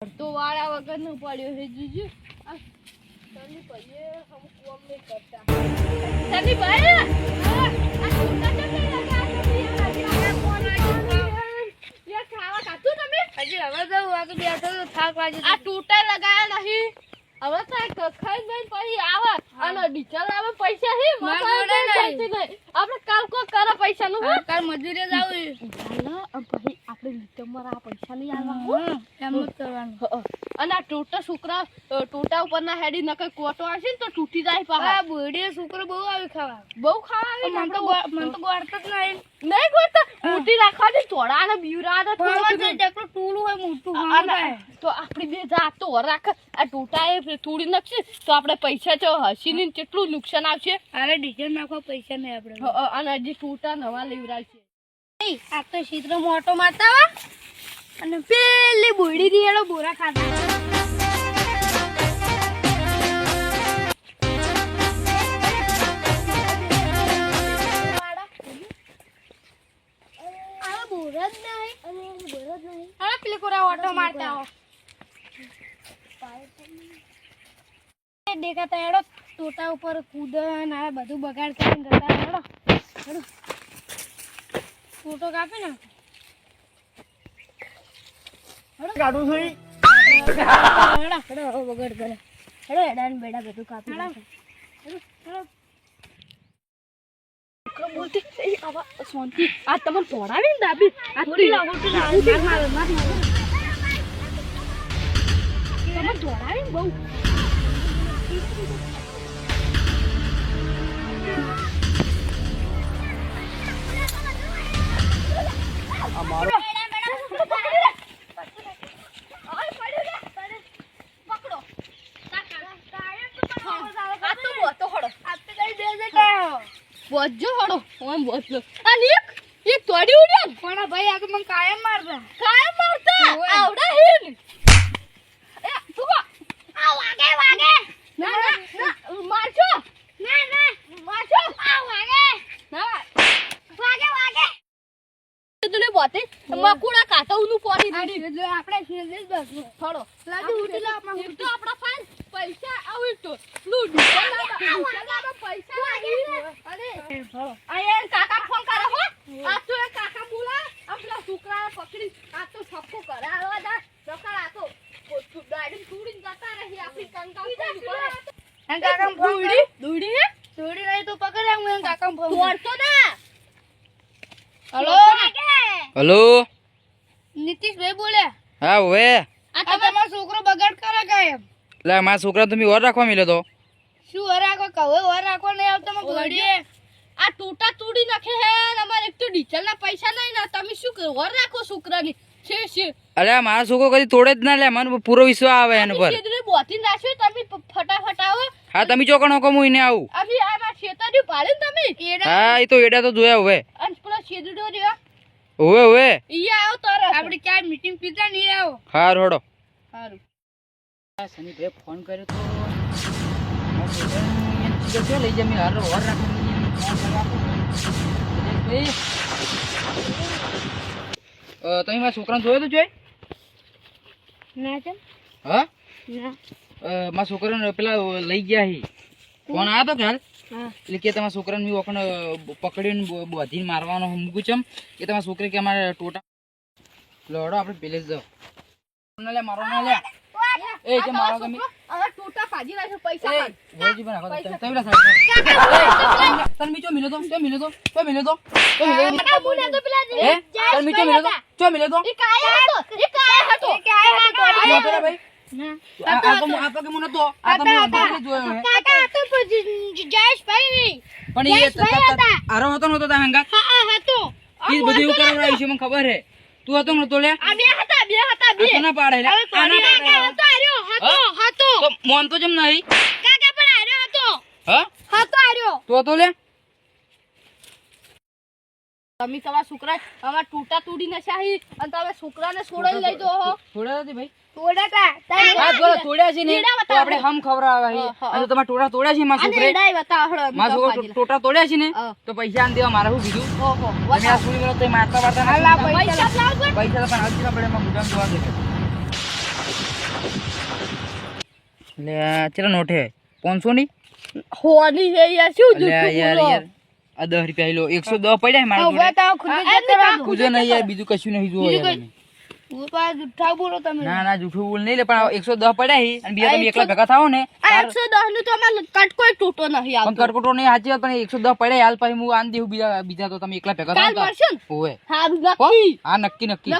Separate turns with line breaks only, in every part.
તો વાળા વગરનું પડ્યું છે જીજુ તની ભાઈએ હમ કોમ નહીં કરતા તની ભાઈ આ આ છોટા તો નહીં લગા યાર ખાવા ખાતું તમે
હવે તો વાગે બેઠો તો થાક લાગે
આ ટૂટા લગાયા નહીં હવે તો આ પછી આવે અને ડીચલ આવે પૈસા હી
મારા જોડે નહીં.
નહીં આપણે કાલ કો કરે પૈસા નું
કાલ મજૂરી જ
આપણે આ પૈસા નહીં આવવા
એમ જ કરવાનું.
અને આ ટોટા છોકરા ટોટા ઉપરના હેડી નકર કોટો આવશે ને તો તૂટી જાય પાછા.
બુઢી છોકરો બહુ આવી ખાવા.
બહુ ખાવા
મને તો મને તો ગોળતો જ નહીં.
નહીં ગોતા મોટી દે થોડા ને બીવરા
તો
થોડા
જેટલું ટૂલું હોય મોટું.
તો આપણી બે જાત તો રાખ. આ ટોટા એ થોડી નાખશે તો આપણે પૈસા જો હસીને કેટલું નુકસાન આવશે?
અરે ડીઝલ નાખવા પૈસા નહીં આપણે.
અને હજી ટોટા નવા લેવરાશે
આ તો ચિત્ર મોટો મારતા અને પેલી બુઢી થી એનો બોરા ખાતા હવે પેલી કોરા ઓટો મારતા હો દેખાતા હેડો ટોટા ઉપર કુદન આ બધું બગાડ કરીને જતા હેડો. હેડો. ફોટો કાપે ને
કાઢું છું.
હેડો. કરે ને બેડા બધું કાપી નાખો. હેડો
બોલતી? એ આવા શાંતિ આ તમને તોડાવી ને દાબી. આ
ઉડી લાવ, ઉડી માર માર, માર માર.
તમે તોડાવી ને બહુ.
આ મારો
આ તો બોતો હડો
આ તો કઈ બે જગ્યાએ.
બોજો હડો ઓમ બોતો આ એક એક તોડી ઉડ્યો
પણ ભાઈ આ તો મને કાયમ મારતા
કાય મારતા
ઓય.
આવડા હેન એ તું
આ વાગે વાગે
ના ના ના મારજો
ના ના
મારજો
આ વાગે
ના
વાગે વાગે
તુને બોતે મકુડા કાટવનું પોરી
આ
દીધી
શેરડો આપણે.
થોડો
આપણા
ફાન પૈસા આવી તો. પૈસા પૈસા અરે કાકા ફોન કરે હો. આ તો એ કાકા બોલા આપણા છોકરા પકડી આ તો છપ્પો કરે આવા દા સકળ આ તો ગાડી છોડીને જતા રહી આપણી કંકા દોડી હે?
નહીં તો પકડ આમ એન ફોન કર.
ના
હલો?
હલો?
નીતિશભાઈ બોલે.
હા હવે.
આ તમારો છોકરો બગાડ કરે કાયમ
લે મારા છોકરા તમે ઓર રાખવા મિલે તો?
શું ઓર રાખો કહો ઓર રાખો નહીં આવતો તમે ઘડીએ.
આ તૂટા તૂડી નાખે હે ને અમારે એક તો ડીઝલ ના પૈસા નહીં ના તમે શું કરો? વર રાખો છોકરાની. છે છે.
અરે આ મારો છોકરો કદી તોડે જ ના લે મને પૂરો વિશ્વાસ આવે એના પર.
બોતીને નાખ્યો તમે ફટાફટ આવો.
હા તમે ચોકણ હોકો હું એને આવું.
અમે આ ખેતરી પાડે ને તમે? એડા.
હા એ તો એડા તો જોયા હવે.
અને પેલો છેદડો રહ્યો
હવે હવે
ઈ આવો તરત
આપણે ક્યાંય મીટિંગ પીતા નહીં આવો
હાર હોડો.
સારું
શનિભાઈ ફોન કર્યો તો. લઈ જમી હાર ઓર રાખો. તમે મારા છોકરાને જોયો તો જોઈ?
ના છે
હા?
ના.
મારા છોકરાને પેલા લઈ ગયા હી. ફોન આવ્યો તો કે હાલ એટલે કે તમારા છોકરાને મેં વખણ પકડીને બધીને મારવાનો મૂકું ચમ કે તમારા છોકરે કે અમારે ટોટા લડો આપણે પેલે જાઓ. ના લે મારો ના લે. એ જે મારો ગમે
હવે ટોટા પાજી નાખ્યો પૈસા
એ પણ રાખો તમે તમે મીચો મિલે તો તો મિલે તો તો મિલે તો. તો મિલે તો.
બોલે તો પેલા જે
હે મીચો મિલે તો. ચો મિલે તો.
ઈ કાયા હતો ઈ કાયા હતો.
ભાઈ
ના
કે એ હતો.
હતો.
ખબર હે. તું હતો નતો લે.
બે હતા બે હતા બે.
આ તો ના પાડે
હતો આર્યો હતો હતો.
મોન તો જેમ નહીં.
કાકા પણ આર્યો હતો.
હા?
હતો આર્યો
તો તો લે.
તમે તમારા છોકરા અમારા ટૂટા તૂડી નશાહી અને તમે છોકરાને છોડાઈ લઈ દો હો.
ભાઈ. નોટ હે? પાંચસો ની?
યાર શું
યાર આ દસ રૂપિયા એકસો દસ પડ્યા મારા બીજું કશું નહીં
આ જુઠ્ઠા બોલો તમે.
ના ના જૂઠું બોલ નહીં લે પણ એકસો દસ પડ્યા અને બીજા તમે એકલા ભેગા થાઓ ને.
એકસો દસનું તો અમારે કટકોય તૂટો નહીં
પણ
આવતો.
નહીં સાચી વાત પણ એકસો દસ પડ્યા હાલ પછી હું આન દેવું બીજા બીજા તો તમે એકલા ભેગા ઓવે.
હારું
હો?
નક્કી?
નક્કી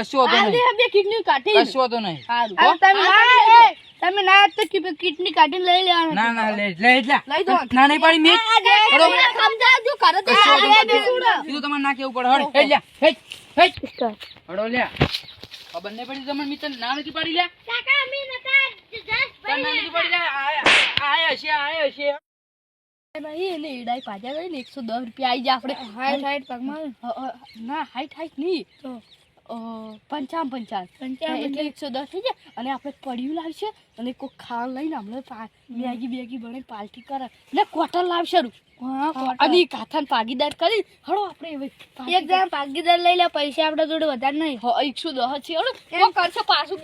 કશો
આજે
નહીં.
બે કિડની કાઢી
કશો વાંધો નહીં.
હારું
આ
હો?
તમે
આ
ના
તમે
એ, તમે ના તો કી- કિડની કાઢીને લઈ લેવાના.
ના ના લે લે એટલા.
લઈ દો.
ના નહીં પાડી મેં
આ સમજાવજો ઘરે તો
કશો વાંધો
આ બે
નહીં.
સુડા.
કીધું તમારે ના કેવું પડે. હળ હેડ લ્યા હેડ હેડ હળો લ્યા. ખબર નહીં પડી તમને મિત્ર ના નથી પાડી લ્યા. તને ના નથી પાડી લ્યા. આયા આયા આયા હશે
નહીં એને એડાઈ પાછા ગઈ ને એકસો દસ રૂપિયા આવી જાય આપણે.
હાઈટ હાઈટ પગમાં.
ના હાઈટ હાઈટ નહીં. પંચાવન પંચાવન એટલે એકસો દસ થઈ જાય અને આપણે પડ્યું લાવશે અને કોઈ ખાવા લઈને હમણાં પા- મેગી બેગી બને પાલટી કરે. ને કોટર લાવશે અને કાથાને ભાગીદાર કરી. હળો આપણે
એક જણા ભાગીદાર લઈ લે પૈસા આપણા જોડે વધારે નહીં.
હ, એકસો દસ છે હળો. કરશે પાછું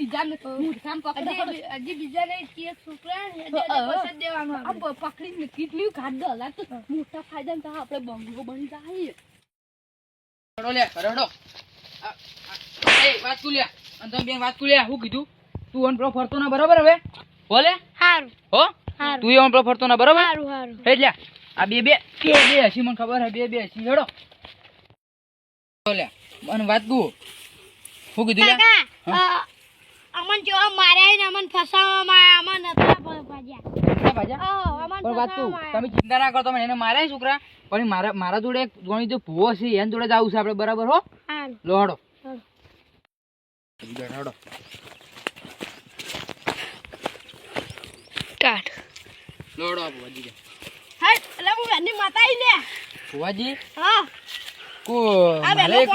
હળો.
હજી બીજા નહીં છોકરા દેવાનું
પકડીને કેટલી ઘાટ હલા તો મોટા ફાયદા તો આપણે બંગલો બની જાય.
હળો લે આ, એ વાત કુલ્યા લ્યા. અને બેન વાત કુલ્યા હું કીધું? તું ઓન પ્રો ફરતો ના બરાબર હવે? બોલે?
હારું.
હો? તું એ ઓન પ્રો ફરતો ના બરાબર?
હારું
હારું. લ્યા. આ બે બે બે બે હસી મને ખબર હે બે બે હસી. હેડો. બોલે. મને વાત કુ હું કીધું
કાકા અમન જો માર્યા ને અમન ફસાવામાં અમન હતા ભાજ્યા.
તમે ચિંતા ના કરો તમે એને માર્યા છોકરા. પણ મારા મારા જોડે એક ગણી જો ભૂવો છે એની જોડે જ આવું છે આપડે બરાબર હો?
સારું
લો હડો
હમ.
હડો
કાઢ
લો હડો આ ભુવાજી કે.
હા એની માતા લે
ભુવાજી
હા.
કો મારે એક?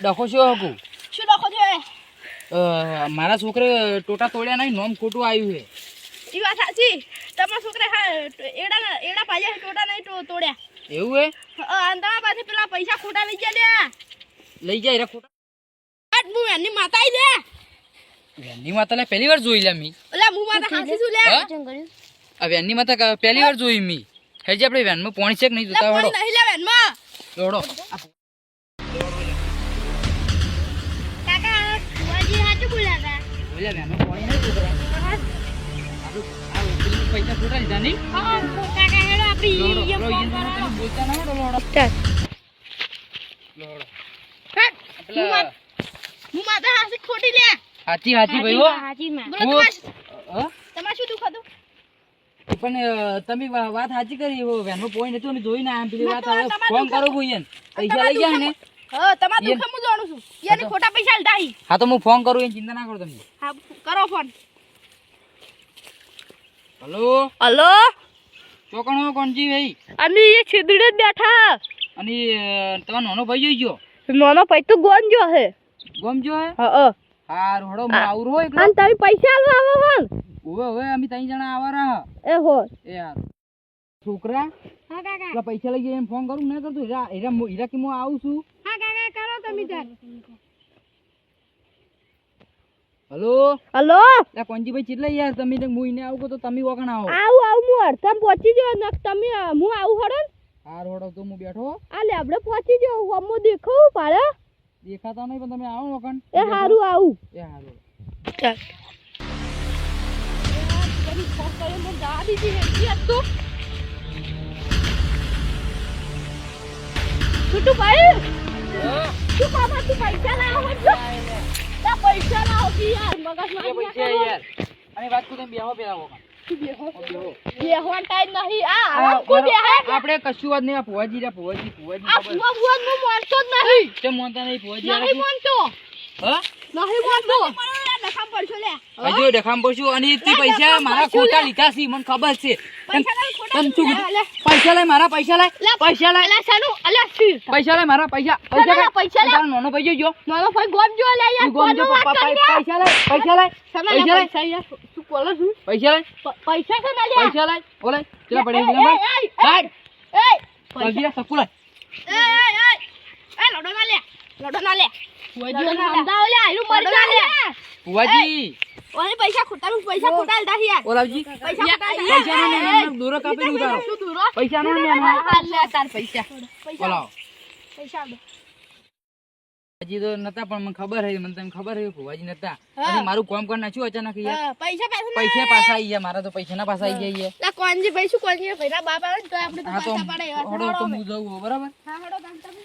ડખો શું હકું
શું લખો છો?
મારા છોકરે ટોટા તોડ્યા નહીં નોમ ખોટું આવ્યું છે.
ઈ વાત સાચી. તમારા છોકરા એડા એડા પાયા ટોટા નહીં તોડ્યા.
એવું હે?
અ, તમારા પાસે પેલા પૈસા ખોટા લઈ ગયા લે
લઈ જાય રે ખોટા?
આજ હું એની માતા આઈ લે.
વેનની માતા લે પહેલી વાર જોઈ લે મી.
ઓલા હું માતા હાસી છું લે?
હા? આ વેનની માતા ક- પહેલી વાર જોઈ મી. હેજી આપણે વેનમાં પોણી છે કે નહીં જોતા હડો
નહીં લે વેનમાં.
દોડો.
કાકા
વેનમાં પોણી નહીં પૈસા લીધા નહીં.
કાકા હેડો
બોલતા ના લોડો લોડો
હું માતા હાસી ખોટી લે.
હાચી હાચી ભાઈ હો.
હાચીમાં.
બોલો
હું-
તમારે શું દુખ હતું?
પણ તમે વાત સાચી કરી. હો પોઈન્ટ હતો ને જોઈને આમ પેલી વાત આવે ફોન કરો એને પૈસા લઈ ગયા ને
હા તમારા દુખ હું જાણું છું. યાની ખોટા પૈસા લીધા હા.
તો હું ફોન કરું એને ચિંતા ના કરો તમે.
હા કરો ફોન
હલો?
હલો?
ચોકણો કોણજી ભાઈ?
અને એ છેદડે બેઠા.
અને તમારો નાનો ભાઈ જોઈ ગયો?
નાનો ભાઈ તો ગોન જો હે.
ગમજો હે?
હા
હું. આવરો હોય એકલો
અને તમે પૈસા આલવા આવો હન
ઓવે ઓવે અમે ત્રણ જણા આવારા
એ હો.
એ યાર છોકરા
હા કાકા.
પૈસા લઈ એમ ફોન કરું ના કરતો હીરા હીરા હીરા કે હું આવું છું.
હા કાકા કરો તમે તાર
હલો?
હલો?
લા કોંજીભાઈ ચેટલા યાર તમે તો હું આવું કહું તો તમે વગણ આવો
આવું આવું હું અડધામ પહોંચી જો ને તમે હું આવું હડો
હાર હડો તો હું બેઠો
આ લે આપણે પહોંચી જાવ હમો દેખો પાડે.
દેખાતા નહીં પણ તમે આવો વખણ.
એ હારું આવું.
એ હારું.
ચાલ. છોટું ભાઈ શું કામ હતું પૈસા લાવો પૈસા લાવો યાર. મગજ
એ પૈસા યાર અને વાત કરું તમે બેહો પેલા વગણ બેહો
બેહવાન ટાઈમ નહીં આ
આ
આરામ કુ બેહે
આપણે કશું વાત નહીં ભુવાજી રા ભુવાજી ભુવાજી
આ ફુવા ફુવા હું માનતો જ નહીં.
કેમ મોનતા નહીં ભુવાજી
નહીં માનતો
હા?
નહીં માનતો નખામ પડશો લે
હજુ દેખામ પડશું અને તે પૈસા મારા ખોટા લીધા છે મને ખબર છે.
પૈસા
તમ શું? પૈસા લઈ મારા પૈસા લઈ
લે,
પૈસા લઈ
લે સાનું અલા
પૈસા લઈ મારા પૈસા.
પૈસા લે,
લઈ.
પૈસા.
પૈસા નાનો ભાઈ જો
મારો ભાઈ ગોમ જો લે યાર
તું પૈસા લઈ પૈસા લઈ પૈસા લઈ
કોલો છું
પૈસા લઈ
પૈસા છે ને
પૈસા લઈ ઓલે ચલા પડે
એ, એ, એ, એ,
પૈસા. સકુ લઈ
એ, એ, એ, એ, ના લે. લડો ના લે. લડો ના સમજાવો લે. આયુ મરી જા લે.
ભુવાજી.
ઓને પૈસા ખોટા પૈસા ખોટા લીધા યાર.
ઓલાવજી
પૈસા
પૈસા નો ને કાપી દઉં તારો
શું દૂરો?
પૈસા નો ને
હા, લે તાર પૈસા.
પૈસા.
ઓલાવ
પૈસા.
હજી તો નતા પણ મને ખબર હતી મને તમને ખબર હતી ફુવાજી નતા. અને મારું કામ કર નાખ્યું અચાનક યાર
હા, પૈસા પાછા
પૈસા પાછા આવી ગયા મારા તો પૈસા ના પાછા આવી ગયા
લા કોણજી ભાઈ શું કોણજી? ભાઈ ના બાપ આવે તો આપણે તો
હા
પાછા પાડે. એવા
તો હું જઉં બરાબર?
હા હડો તમે તમે